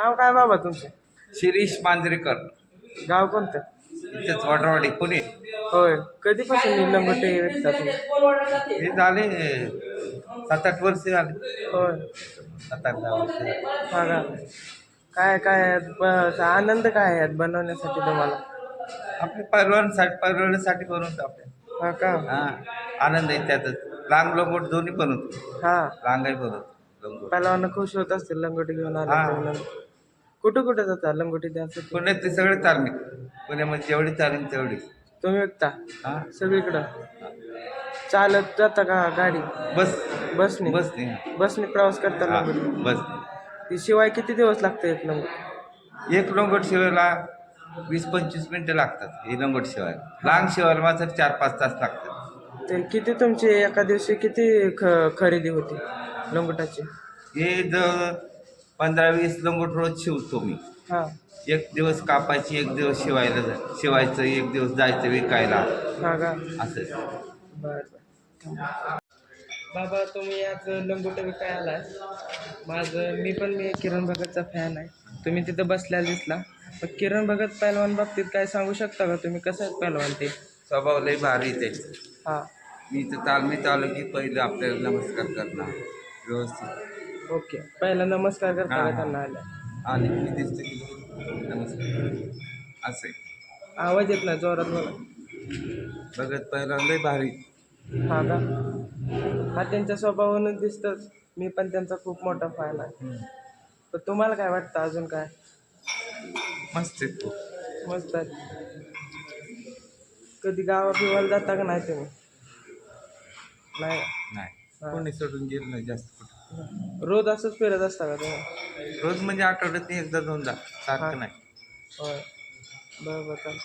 नाव काय बाबा तुमचं? शिरीष मांजरेकर. गाव कोणतं? इथेच वाडरवाडी पुणे. होय. कधीपासून ही लंगोटे विकता तुम्ही? हे झाले सात आठ वर्ष झाले. होय. सात आठ दहा वर्ष झाले. का काय काय ब- आनंद काय आहे यात बनवण्यासाठी तुम्हाला? आपले परिवारासाठी परिवारासाठी बनवतो आपल्या हा का? हा. आनंद आहे त्यातच. लांग लोंगोट दोन्ही बनवतो हा. लांगाही बनवतो लोंगोट. पहिलवान खुश होत असतील लंगोटी घेऊन हा. आले कुठं कुठं जाता? लंगोटी द्यायसाठी पुण्यात ते सगळे तालमीत पुण्यामध्ये जेवढी तालीम तेवढी. तुम्ही विकता हा? सगळीकडं? चालत जाता का गाडी? बस. बसने? बस नाही बसने प्रवास करता हा, लंगोटी बस. ती शिवाय किती दिवस लागते एक लंगोटी एक लोंगोट शिवायला वीस पंचवीस मिनिटं लागतात. हे लोंगोट शिवायला. लांग शिवायला मात्र चार पाच तास लागतात. ते किती तुमची एका दिवशी किती ख खरेदी होती लंगोटाची हे जर पंधरा वीस लंगोट रोज शिवतो मी. हा. एक दिवस कापायची एक दिवस शिवायला जा शिवायचं एक दिवस जायचं विकायला. हा का? असं. बर बाबा तुम्ही आज लंगोट विकाय आलाय माझं मी पण मी किरण भगतचा फॅन आहे. तुम्ही तिथं बसल्याला दिसला. पण किरण भगत पहिलवान बाबतीत काय सांगू शकता का तुम्ही? कसं आहेत पहिलवान ते? स्वभाव लय भारी ते. हा. मी तर तालमीत आलो की पहिलं आपल्याला नमस्कार करणार. व्यवस्थित. ओके. पहिला नमस्कार करता का हा. त्यांना आल्या? आणि मी दिसतं की नमस्कार. असं. आवाज येत नाही जोरात बोला. बघत पहिला लय भारी. हा का? हा त्यांच्या स्वभावानं दिसतंच. मी पण त्यांचा खूप मोठा फॅन आहे. तर तुम्हाला काय वाटतं अजून काय? मस्त आहे खूप मस्त आहे. कधी गावा बिवाला जाता का नाही तुम्ही? नाही. नाही. हा. कोणी सोडून गेलं नाही जास्त कुठं. रोज असंच फिरत असता का तुम्ही? रोज म्हणजे आठवड्यात एकदा दोनदा. सारखं नाही. होय. बरं बरं चालेल.